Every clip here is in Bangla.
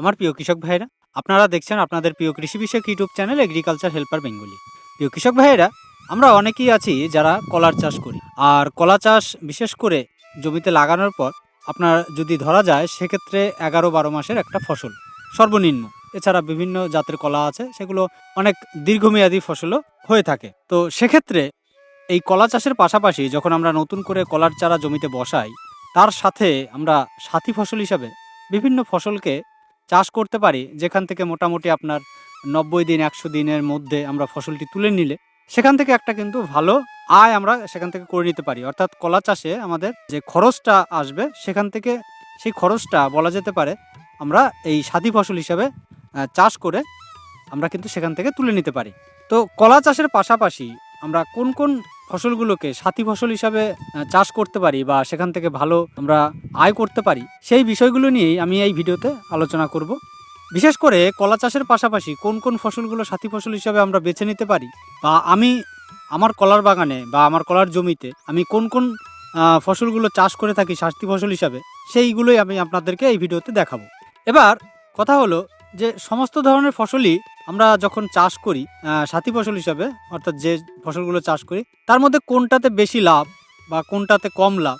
আমার প্রিয় কৃষক ভাইয়েরা, আপনারা দেখছেন আপনাদের প্রিয় কৃষি বিষয়ক YouTube channel agriculture helper Bengali প্রিয় কৃষক ভাইয়েরা, আমরা অনেকেই আছি যারা কলার চাষ করি। আর কলা চাষ বিশেষ করে জমিতে লাগানোর পর আপনার যদি ধরা যায়, সেক্ষেত্রে এগারো বারো মাসের একটা ফসল, সর্বনিম্ন। এছাড়া বিভিন্ন জাতের কলা আছে, সেগুলো অনেক দীর্ঘমেয়াদী ফসলও হয়ে থাকে। তো সেক্ষেত্রে এই কলা চাষের পাশাপাশি যখন আমরা নতুন করে কলার চারা জমিতে বসাই, তার সাথে আমরা সাথী ফসল হিসাবে বিভিন্ন ফসলকে চাষ করতে পারি, যেখান থেকে মোটামুটি আপনার নব্বই দিন, একশো দিনের মধ্যে আমরা ফসলটি তুলে নিলে, সেখান থেকে একটা কিন্তু ভালো আয় আমরা সেখান থেকে করে নিতে পারি। অর্থাৎ কলা চাষে আমাদের যে খরচটা আসবে, সেখান থেকে সেই খরচটা বলা যেতে পারে, আমরা এই সাথী ফসল হিসাবে চাষ করে আমরা কিন্তু সেখান থেকে তুলে নিতে পারি। তো কলা চাষের পাশাপাশি আমরা কোন কোন ফসলগুলোকে সাথী ফসল হিসাবে চাষ করতে পারি বা সেখান থেকে ভালো আমরা আয় করতে পারি, সেই বিষয়গুলো নিয়েই আমি এই ভিডিওতে আলোচনা করব। বিশেষ করে কলা চাষের পাশাপাশি কোন কোন ফসলগুলো সাথী ফসল হিসাবে আমরা বেছে নিতে পারি বা আমি আমার কলার বাগানে বা আমার কলার জমিতে আমি কোন কোন ফসলগুলো চাষ করে থাকি সাথী ফসল হিসাবে, সেইগুলোই আমি আপনাদেরকে এই ভিডিওতে দেখাবো। এবার কথা হলো যে সমস্ত ধরনের ফসলই আমরা যখন চাষ করি সাথী ফসল হিসাবে, অর্থাৎ যে ফসলগুলো চাষ করি, তার মধ্যে কোনটাতে বেশি লাভ বা কোনটাতে কম লাভ,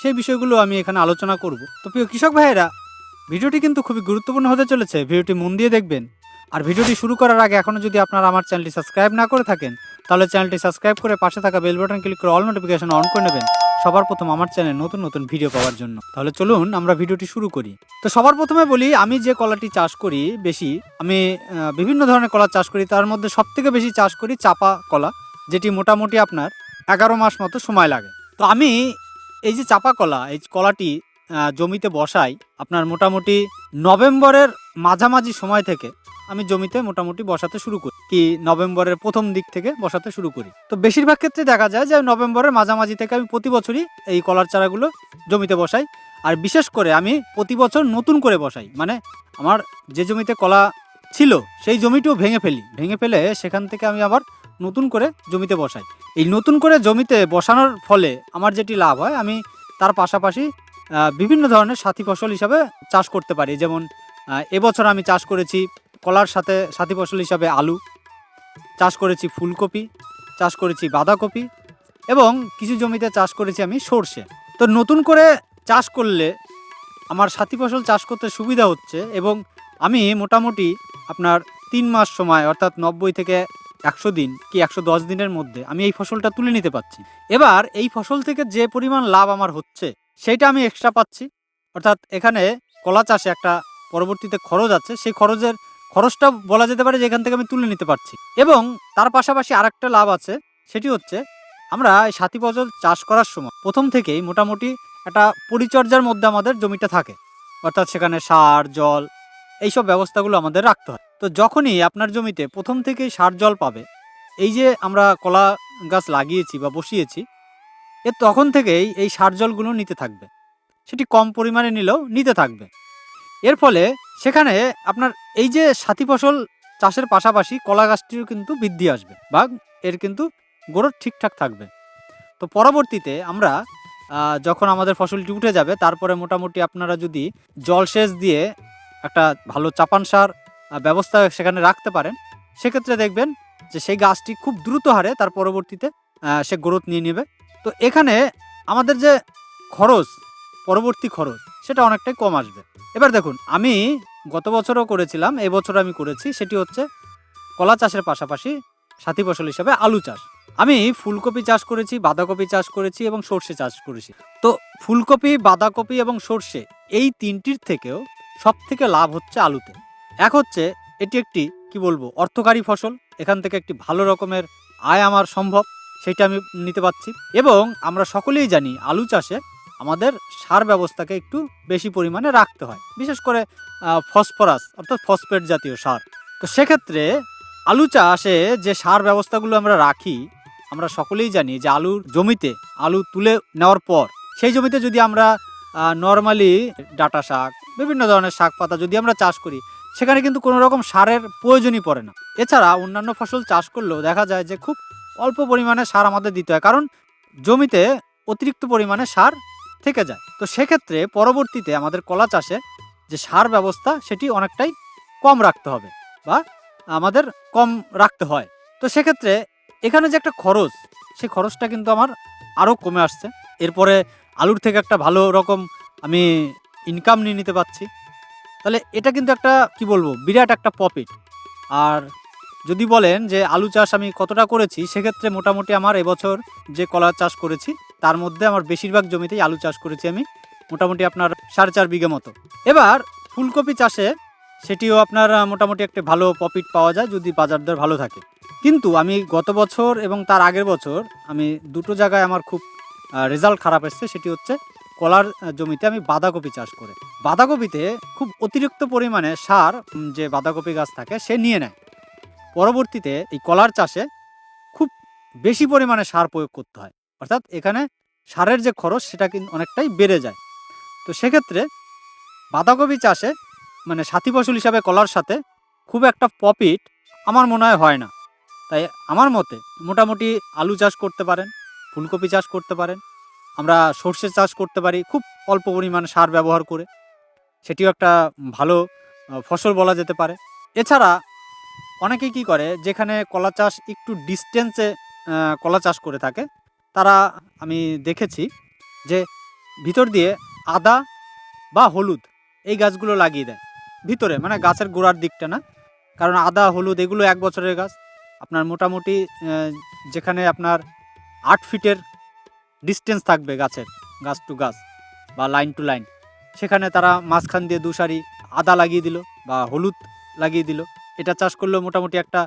সেই বিষয়গুলো আমি এখানে আলোচনা করব। তো প্রিয় কৃষক ভাইয়েরা, ভিডিওটি কিন্তু খুবই গুরুত্বপূর্ণ হতে চলেছে। ভিডিওটি মন দিয়ে দেখবেন। আর ভিডিওটি শুরু করার আগে এখনও যদি আপনারা আমার চ্যানেলটি সাবস্ক্রাইব না করে থাকেন, তাহলে চ্যানেলটি সাবস্ক্রাইব করে পাশে থাকা বেল বাটন ক্লিক করে অল নোটিফিকেশন অন করে নেবেন। সবার প্রথম আমার চ্যানেলে নতুন নতুন ভিডিও পাওয়ার জন্য। তাহলে চলুন আমরা ভিডিওটি শুরু করি। তো সবার প্রথমে বলি, আমি যে কলাটি চাষ করি বেশি, আমি বিভিন্ন ধরনের কলা চাষ করি। তার মধ্যে সব থেকে বেশি চাষ করি চাপা কলা, যেটি মোটামুটি আপনার এগারো মাস মতো সময় লাগে। তো আমি এই যে চাপা কলা, এই কলাটি জমিতে বসাই, আপনার মোটামুটি নভেম্বরের মাঝামাঝি সময় থেকে আমি জমিতে মোটামুটি বসাতে শুরু করি। কি নভেম্বরের প্রথম দিক থেকে বসাতে শুরু করি। তো বেশিরভাগ ক্ষেত্রে দেখা যায় যে নভেম্বরের মাঝামাঝি থেকে আমি প্রতি বছরই এই কলার চারাগুলো জমিতে বসাই। আর বিশেষ করে আমি প্রতি বছর নতুন করে বসাই। মানে আমার যে জমিতে কলা ছিল, সেই জমিটিও ভেঙে ফেলি। ভেঙে ফেলে সেখান থেকে আমি আবার নতুন করে জমিতে বসাই। এই নতুন করে জমিতে বসানোর ফলে আমার যেটি লাভ হয়, আমি তার পাশাপাশি বিভিন্ন ধরনের সাথী ফসল হিসাবে চাষ করতে পারি। যেমন এবছর আমি চাষ করেছি কলার সাথে সাথী ফসল হিসাবে আলু। চাষ করেছি ফুলকপি, চাষ করেছি বাঁধাকপি এবং কিছু জমিতে চাষ করেছি আমি সর্ষে। তো নতুন করে চাষ করলে আমার সাথী ফসল চাষ করতে সুবিধা হচ্ছে এবং আমি মোটামুটি আপনার তিন মাস সময় অর্থাৎ নব্বই থেকে একশো দিন কি একশো দশ দিনের মধ্যে আমি এই ফসলটা তুলে নিতে পারছি। এবার এই ফসল থেকে যে পরিমাণ লাভ আমার হচ্ছে সেইটা আমি এক্সট্রা পাচ্ছি। অর্থাৎ এখানে কলা চাষে একটা পরবর্তীতে খরচ আছে। সেই খরচের খরচটা বলা যেতে পারে যে এখান থেকে আমি তুলে নিতে পারছি। এবং তার পাশাপাশি আরেকটা লাভ আছে, সেটি হচ্ছে আমরা এই সাথী ফসল চাষ করার সময় প্রথম থেকেই মোটামুটি একটা পরিচর্যার মধ্যে আমাদের জমিটা থাকে। অর্থাৎ সেখানে সার, জল এইসব ব্যবস্থাগুলো আমাদের রাখতে হয়। তো যখনই আপনার জমিতে প্রথম থেকেই সার, জল পাবে, এই যে আমরা কলা গাছ লাগিয়েছি বা বসিয়েছি এর তখন থেকেই এই সার, জলগুলো নিতে থাকবে। সেটি কম পরিমাণে নিলেও নিতে থাকবে। এর ফলে সেখানে আপনার এই যে সাথী ফসল চাষের পাশাপাশি কলা গাছটিরও কিন্তু বৃদ্ধি আসবে বা এর কিন্তু গ্রোথ ঠিকঠাক থাকবে। তো পরবর্তীতে আমরা যখন আমাদের ফসলটি উঠে যাবে, তারপরে মোটামুটি আপনারা যদি জলসেচ দিয়ে একটা ভালো চাপান সার ব্যবস্থা সেখানে রাখতে পারেন, সেক্ষেত্রে দেখবেন যে সেই গাছটি খুব দ্রুত হারে তার পরবর্তীতে সে গ্রোথ নিয়ে নেবে। তো এখানে আমাদের যে খরচ, পরবর্তী খরচ, সেটা অনেকটাই কম আসবে। এবার দেখুন, আমি গত বছরও করেছিলাম এবছর আমি করেছি, সেটি হচ্ছে কলা চাষের পাশাপাশি সাথী ফসল হিসাবে আলু চাষ। আমি ফুলকপি চাষ করেছি, বাঁধাকপি চাষ করেছি এবং সর্ষে চাষ করেছি। তো ফুলকপি, বাঁধাকপি এবং সর্ষে এই তিনটির থেকেও সব থেকে লাভ হচ্ছে আলুতে। এক হচ্ছে, এটি একটি, কি বলব, অর্থকারী ফসল, এখান থেকে একটি ভালো রকমের আয় আমার সম্ভব, সেটা আমি নিতে পারছি। এবং আমরা সকলেই জানি, আলু চাষে আমাদের সার ব্যবস্থাকে একটু বেশি পরিমাণে রাখতে হয়। বিশেষ করে ফসফরাস, অর্থাৎ ফসফেট জাতীয় সার। তো সেক্ষেত্রে আলু চাষে যে সার ব্যবস্থাগুলো আমরা রাখি, আমরা সকলেই জানি যে আলুর জমিতে আলু তুলে নেওয়ার পর, সেই জমিতে যদি আমরা নর্মালি ডাটা শাক, বিভিন্ন ধরনের শাক পাতা যদি আমরা চাষ করি, সেখানে কিন্তু কোনো রকম সারের প্রয়োজনই পড়ে না। এছাড়া অন্যান্য ফসল চাষ করলেও দেখা যায় যে খুব অল্প পরিমাণে সার আমাদের দিতে হয়। কারণ জমিতে অতিরিক্ত পরিমাণে সার থেকে যায় তো সেক্ষেত্রে পরবর্তীতে আমাদের কলা চাষে যে সার ব্যবস্থা, সেটি অনেকটাই কম রাখতে হবে বা আমাদের কম রাখতে হয়। তো সেক্ষেত্রে এখানে যে একটা খরচ সেই খরচটা কিন্তু আমার আরও কমে আসছে। এরপরে আলুর থেকে একটা ভালো রকম আমি ইনকাম নিয়ে নিতে পারছি। তাহলে এটা কিন্তু একটা, কি বলব, বিরাট একটা প্রফিট আর যদি বলেন যে আলু চাষ আমি কতটা করেছি, সেক্ষেত্রে মোটামুটি আমার এবছর যে কলা চাষ করেছি তার মধ্যে আমার বেশিরভাগ জমিতেই আলু চাষ করেছি আমি, মোটামুটি আপনার সাড়ে চার বিঘে মতো। এবার ফুলকপি চাষে সেটিও আপনার মোটামুটি একটা ভালো প্রফিট পাওয়া যায় যদি বাজার দর ভালো থাকে। কিন্তু আমি গত বছর এবং তার আগের বছর আমি দুটো জায়গায় আমার খুব রেজাল্ট খারাপ এসছে, সেটি হচ্ছে কলার জমিতে আমি বাঁধাকপি চাষ করে। বাঁধাকপিতে খুব অতিরিক্ত পরিমাণে সার যে বাঁধাকপি গাছ থাকে সে নিয়ে নেয়। পরবর্তীতে এই কলার চাষে খুব বেশি পরিমাণে সার প্রয়োগ করতে হয়। অর্থাৎ এখানে সারের যে খরচ সেটা কিন্তু অনেকটাই বেড়ে যায়। তো সেক্ষেত্রে বাঁধাকপি চাষে মানে সাথী ফসল হিসাবে কলার সাথে খুব একটা প্রফিট আমার মনে হয় হয় না। তাই আমার মতে মোটামুটি আলু চাষ করতে পারেন, ফুলকপি চাষ করতে পারেন, আমরা সর্ষে চাষ করতে পারি, খুব অল্প পরিমাণ সার ব্যবহার করে। সেটিও একটা ভালো ফসল বলা যেতে পারে। এছাড়া অনেকেই কি করে, যেখানে কলা চাষ একটু ডিস্টেন্সে কলা চাষ করে থাকে তারা আমি দেখেছি যে ভিতর দিয়ে আদা বা হলুদ এই গাছগুলো লাগিয়ে দেয়। ভিতরে মানে গাছের গোড়ার দিকটা না? কারণ আদা, হলুদ এগুলো এক বছরের গাছ। আপনার মোটামুটি যেখানে আপনার আট ফিটের ডিস্টেন্স থাকবে গাছের, গাছ টু গাছ বা লাইন টু লাইন সেখানে তারা মাঝখান দিয়ে দুসারি আদা লাগিয়ে দিল বা হলুদ লাগিয়ে দিল। এটা চাষ করলেও মোটামুটি একটা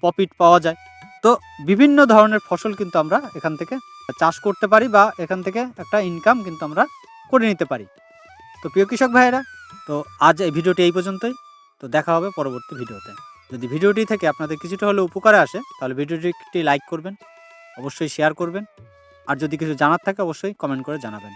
প্রফিট পাওয়া যায়। তো বিভিন্ন ধরনের ফসল কিন্তু আমরা এখান থেকে চাষ করতে পারি বা এখান থেকে একটা ইনকাম কিন্তু আমরা করে নিতে পারি। তো প্রিয় কৃষক ভাইয়েরা, তো আজ এই ভিডিওটি এই পর্যন্তই। তো দেখা হবে পরবর্তী ভিডিওতে। যদি ভিডিওটি থেকে আপনাদের কিছুটা হলেও উপকারে আসে, তাহলে ভিডিওটি লাইক করবেন, অবশ্যই শেয়ার করবেন। আর যদি কিছু জানার থাকে, অবশ্যই কমেন্ট করে জানাবেন।